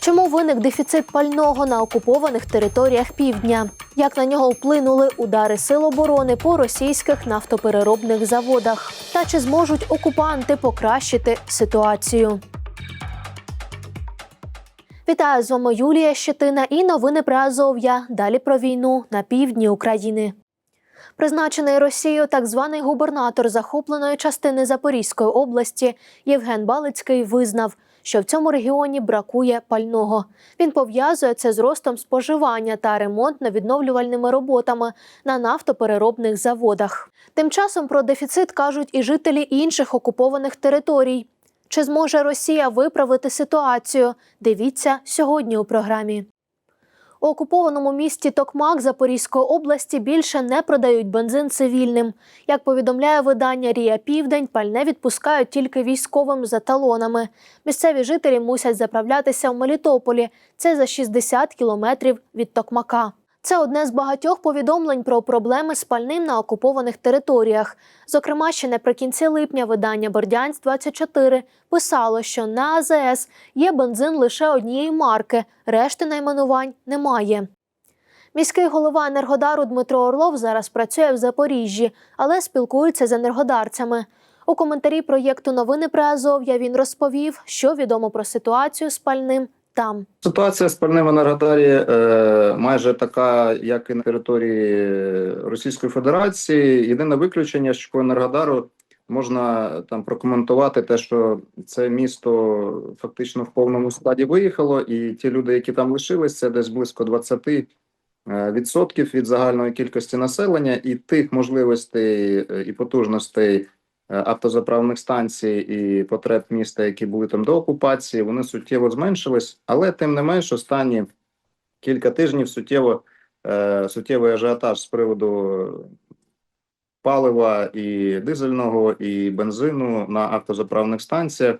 Чому виник дефіцит пального на окупованих територіях півдня? Як на нього вплинули удари сил оборони по російських нафтопереробних заводах? Та чи зможуть окупанти покращити ситуацію? Вітаю з вами Юлія Щетина і новини про Азов'я. Далі про війну на півдні України. Призначений Росією так званий губернатор захопленої частини Запорізької області Євген Балицький визнав, що в цьому регіоні бракує пального. Він пов'язує це з ростом споживання та ремонтно-відновлювальними роботами на нафтопереробних заводах. Тим часом про дефіцит кажуть і жителі інших окупованих територій. Чи зможе Росія виправити ситуацію? Дивіться сьогодні у програмі. У окупованому місті Токмак Запорізької області більше не продають бензин цивільним. Як повідомляє видання Рія Південь, пальне відпускають тільки військовим за талонами. Місцеві жителі мусять заправлятися в Мелітополі. Це за 60 кілометрів від Токмака. Це одне з багатьох повідомлень про проблеми з пальним на окупованих територіях. Зокрема, ще наприкінці липня видання Бордянськ 24 писало, що на АЗС є бензин лише однієї марки, решти найменувань немає. Міський голова Енергодару Дмитро Орлов зараз працює в Запоріжжі, але спілкується з енергодарцями. У коментарі проєкту Новини про Азов'я він розповів, що відомо про ситуацію з пальним там. Ситуація з пальним Енергодарі е, майже така, як і на території Російської Федерації. Єдине виключення, що по Енергодару можна там прокоментувати те, що це місто фактично в повному складі виїхало, і ті люди, які там лишились, це десь близько 20 е, відсотків від загальної кількості населення, і тих можливостей е, і потужностей автозаправних станцій і потреб міста, які були там до окупації, вони суттєво зменшились, але тим не менш останні кілька тижнів суттєво е, суттєвий ажіотаж з приводу палива і дизельного, і бензину на автозаправних станціях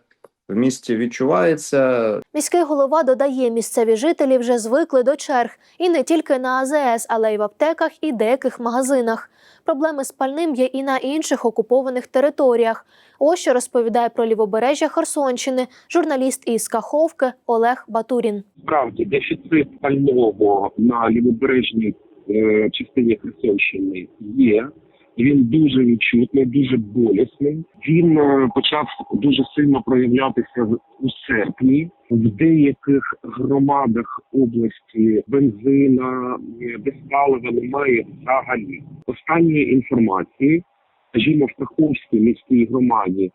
в місті відчувається. Міський голова додає, місцеві жителі вже звикли до черг і не тільки на АЗС, але й в аптеках і деяких магазинах. Проблеми з пальним є і на інших окупованих територіях. Ось що розповідає про лівобережжя Херсонщини журналіст із Каховки Олег Батурін. справді дефіцит пального на лівобережній е, частині Херсонщини є. Він дуже відчутний, дуже болісний. Він е, почав дуже сильно проявлятися у серпні. В деяких громадах області бензина, е, безпалива немає взагалі. Останні інформації, скажімо, в Каховській міській громаді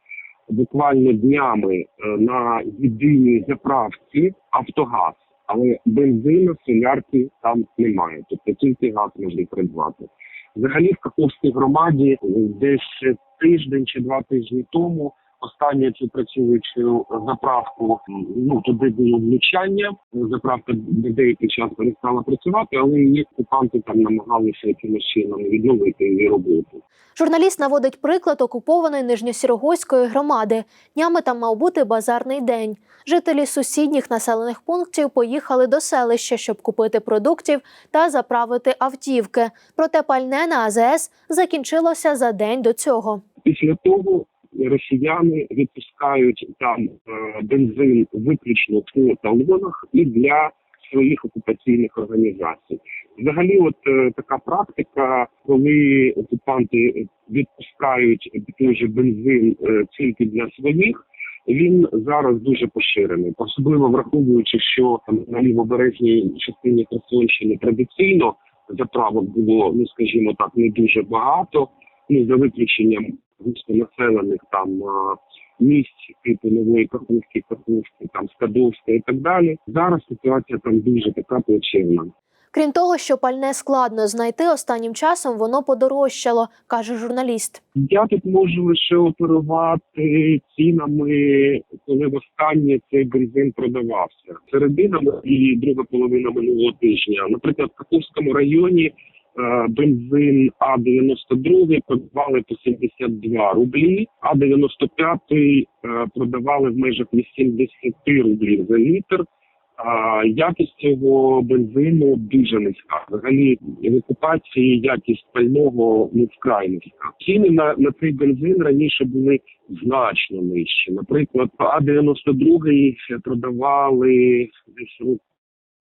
буквально днями е, на єдиній заправці Автогаз, але бензину, солярки там немає. Тобто тільки газ можна придбати. Взагалі в Каховській громаді десь тиждень чи два тижні тому. Останню цю працюючу заправку ну туди було влучання. Заправка деякий час перестала працювати, але її окупанти там намагалися якимось чином відновити її роботу. Журналіст наводить приклад окупованої Нижньосірогойської громади. Днями там мав бути базарний день. Жителі сусідніх населених пунктів поїхали до селища, щоб купити продуктів та заправити автівки. Проте пальне на АЗС закінчилося за день до цього. Після того росіяни відпускають там е, бензин виключно по талонах і для своїх окупаційних організацій. Взагалі, от е, така практика, коли окупанти відпускають той же бензин е, тільки для своїх. Він зараз дуже поширений, особливо враховуючи, що там на лівобережній частині Херсонщини традиційно заправок було, ну скажімо так, не дуже багато. Ну за виключенням густонаселених там а, місць типу нової Каховської, Каховської, там Скадовська і так далі. Зараз ситуація там дуже така плачевна. Крім того, що пальне складно знайти, останнім часом воно подорожчало, каже журналіст. Я тут можу лише оперувати цінами, коли востаннє цей бензин продавався. Середина і друга половина минулого тижня. Наприклад, в Каховському районі е, бензин А92 продавали по 72 рублі, а 95 е, продавали в межах 80 рублів за літр. А якість цього бензину дуже низька. Взагалі в окупації якість пального ну вкрай низька. Ціни на, на цей бензин раніше були значно нижчі. Наприклад, А 92 продавали десь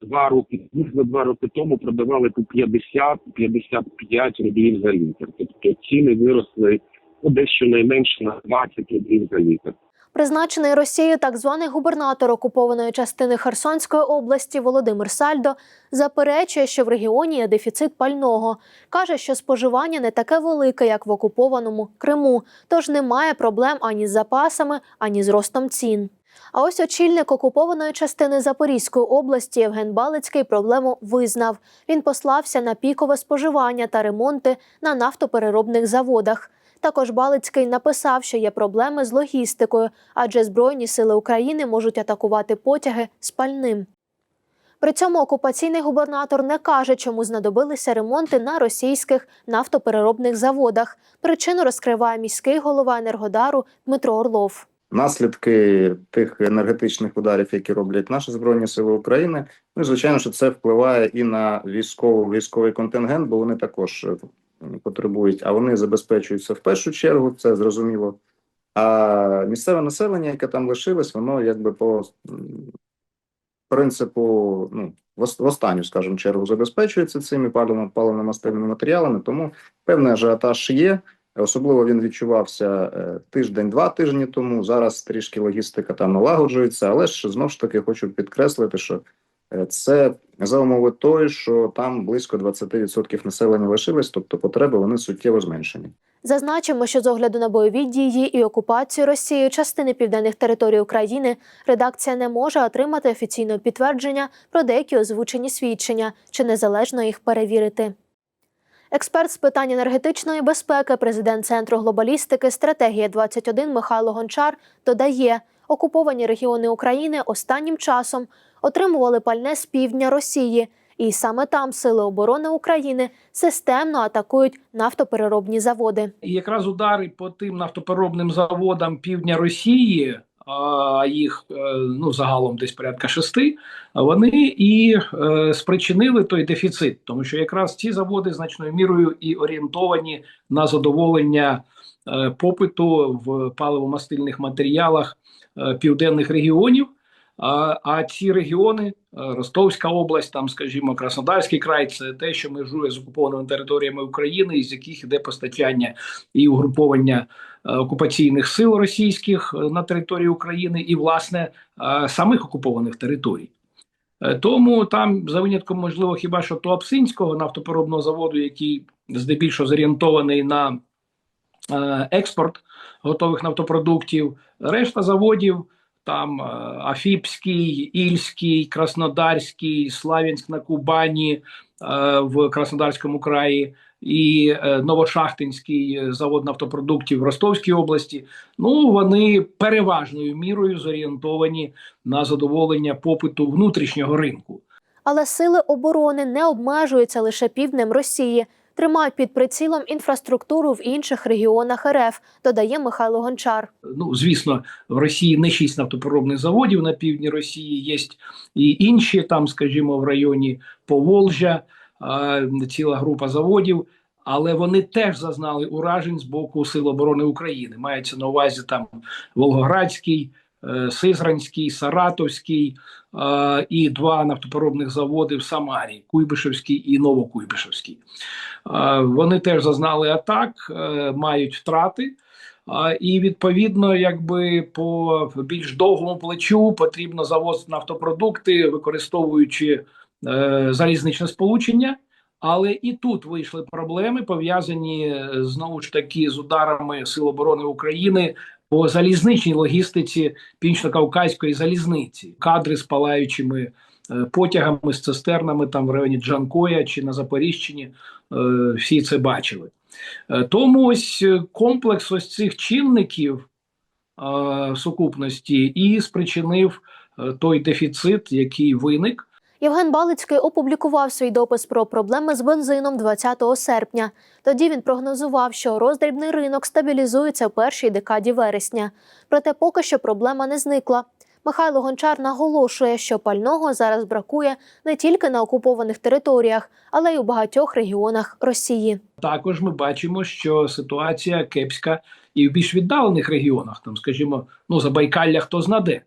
два роки, за два роки тому продавали по 50-55 рублів за літр. Тобто ціни виросли ну, десь щонайменше на 20 рублів за літр. Призначений Росією так званий губернатор окупованої частини Херсонської області Володимир Сальдо заперечує, що в регіоні є дефіцит пального. каже, що споживання не таке велике, як в окупованому Криму, тож немає проблем ані з запасами, ані з ростом цін. А ось очільник окупованої частини Запорізької області Євген Балицький проблему визнав. Він послався на пікове споживання та ремонти на нафтопереробних заводах. Також Балицький написав, що є проблеми з логістикою, адже Збройні сили України можуть атакувати потяги з пальним. При цьому окупаційний губернатор не каже, чому знадобилися ремонти на російських нафтопереробних заводах. Причину розкриває міський голова Енергодару Дмитро Орлов. Наслідки тих енергетичних ударів, які роблять наші збройні сили України, ну і, звичайно, що це впливає і на військову військовий контингент, бо вони також е, потребують, а вони забезпечуються в першу чергу, це зрозуміло. А місцеве населення, яке там лишилось, воно якби по принципу, ну в ос- в останню, скажімо, чергу забезпечується цими паливно паливно-мастильними матеріалами, тому певний ажіотаж є. Особливо він відчувався е, тиждень-два тижні тому. Зараз трішки логістика там налагоджується, але ж знову ж таки хочу підкреслити, що е, це за умови тої, що там близько 20% населення лишилось, тобто потреби вони суттєво зменшені. Зазначимо, що з огляду на бойові дії і окупацію Росією частини південних територій України редакція не може отримати офіційного підтвердження про деякі озвучені свідчення чи незалежно їх перевірити. Експерт з питань енергетичної безпеки, президент Центру глобалістики Стратегія 21 Михайло Гончар додає, окуповані регіони України останнім часом отримували пальне з півдня Росії, і саме там сили оборони України системно атакують нафтопереробні заводи. І якраз удари по тим нафтопереробним заводам півдня Росії, їх е, ну загалом десь порядка шести, вони і е, спричинили той дефіцит, тому що якраз ці заводи значною мірою і орієнтовані на задоволення е, попиту в паливомастильних матеріалах південних регіонів. А, ці регіони, е, Ростовська область, там, скажімо, Краснодарський край, це те, що межує з окупованими територіями України, із яких іде постачання і угруповання е, окупаційних сил російських е, на території України, і власне самих окупованих територій. Тому там за винятком, можливо, хіба що Туапсинського нафтопереробного заводу, який здебільшого зорієнтований на експорт готових нафтопродуктів, решта заводів там е, Афіпський, Ільський, Краснодарський, Славянськ на Кубані е, в Краснодарському краї і е, Новошахтинський завод нафтопродуктів в Ростовській області. Ну вони переважною мірою зорієнтовані на задоволення попиту внутрішнього ринку. Але сили оборони не обмежуються лише півднем Росії, тримають під прицілом інфраструктуру в інших регіонах РФ, додає Михайло Гончар. Ну, звісно, в Росії не шість нафтопереробних заводів на півдні Росії, є і інші, там, скажімо, в районі Поволжя, ціла група заводів. Але вони теж зазнали уражень з боку Сил оборони України. Мається на увазі там Волгоградський, Сизранський, Саратовський е, і два нафтопереробних заводи в Самарі Куйбишевський і Новокуйбишевський. Е, вони теж зазнали атак, е, мають втрати. І відповідно, якби по більш довгому плечу потрібно завозити нафтопродукти, використовуючи е, залізничне сполучення. Але і тут вийшли проблеми, пов'язані е, знову ж таки з ударами Сил оборони України по залізничній логістиці північно-кавказької залізниці, кадри з палаючими е, потягами з цистернами там в районі Джанкоя чи на Запоріжчині. е, Всі це бачили. Е, Тому ось комплекс ось цих чинників сукупності і спричинив той дефіцит, який виник. Євген Балицький опублікував свій допис про проблеми з бензином 20 серпня. Тоді він прогнозував, що роздрібний ринок стабілізується в першій декаді вересня. Проте поки що проблема не зникла. Михайло Гончар наголошує, що пального зараз бракує не тільки на окупованих територіях, але й у багатьох регіонах Росії. Також ми бачимо, що ситуація кепська і в більш віддалених регіонах, там, скажімо, ну Забайкалля хто знаде.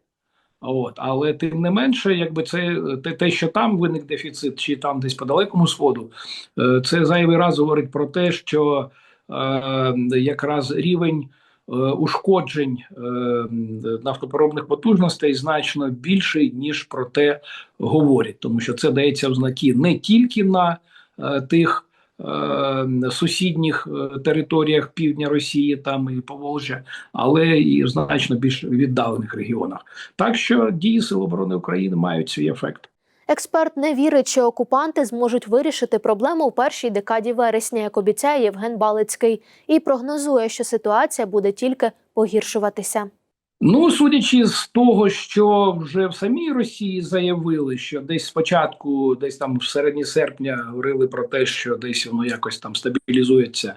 От, але тим не менше, якби це те, те, що там виник дефіцит, чи там десь по далекому сходу, е, це зайвий раз говорить про те, що е, якраз рівень е, ушкоджень е, нафтопереробних потужностей значно більший, ніж про те говорять, тому що це дається в знаки не тільки на е, тих сусідніх е, територіях півдня Росії, там і Поволжя, але і в значно більш віддалених регіонах. Так що дії Сил оборони України мають свій ефект. Експерт не вірить, що окупанти зможуть вирішити проблему у першій декаді вересня, як обіцяє Євген Балицький, і прогнозує, що ситуація буде тільки погіршуватися. Ну, судячи з того, що вже в самій Росії заявили, що десь спочатку, десь там в середині серпня говорили про те, що десь воно якось там стабілізується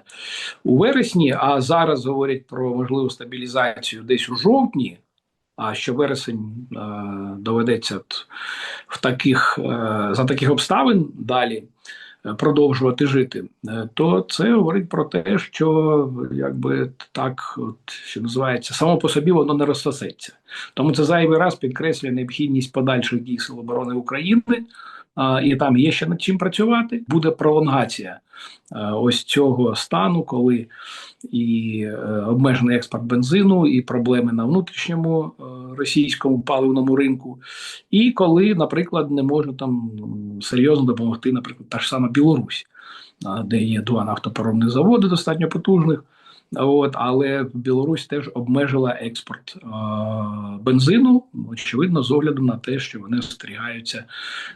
у вересні, а зараз говорять про можливу стабілізацію десь у жовтні. А що вересень е, доведеться в таких е, за таких обставин далі продовжувати жити, е, то це говорить про те, що якби так, от що називається, само по собі воно не розсосеться. Тому це зайвий раз підкреслює необхідність подальших дій Сил оборони України. І там є ще над чим працювати. Буде пролонгація е, ось цього стану, коли і е, обмежений експорт бензину, і проблеми на внутрішньому російському паливному ринку, і коли, наприклад, не може там серйозно допомогти, наприклад, та ж сама Білорусь, де є два нафтопереробних заводи достатньо потужних. От, але Білорусь теж обмежила експорт е, бензину, очевидно, з огляду на те, що вони остерігаються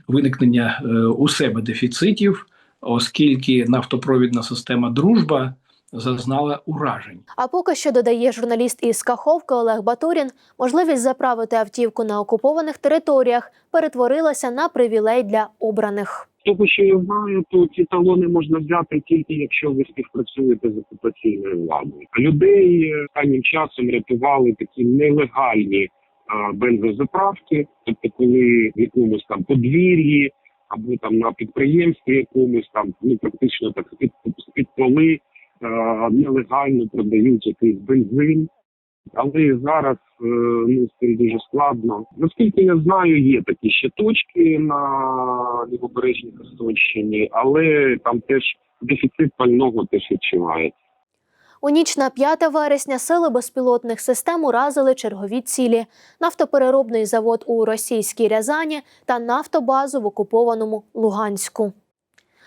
виникнення е, у себе дефіцитів, оскільки нафтопровідна система дружба зазнала уражень. А поки що додає журналіст із Каховки Олег Батурін, можливість заправити автівку на окупованих територіях перетворилася на привілей для обраних. Того, що я знаю, то ці талони можна взяти тільки якщо ви співпрацюєте з окупаційною владою. Людей е, останнім часом рятували такі нелегальні а, бензозаправки, тобто коли в якомусь там подвір'ї або там на підприємстві якомусь там ну практично так з-під з-під поли нелегально продають якийсь бензин. Але зараз е, ну, з цим дуже складно. Наскільки я знаю, є такі ще точки на лівобережній Херсонщині, але там теж дефіцит пального теж відчувається. У ніч на 5 вересня сили безпілотних систем уразили чергові цілі: нафтопереробний завод у російській Рязані та нафтобазу в окупованому Луганську.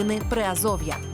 Новини Приазов'я.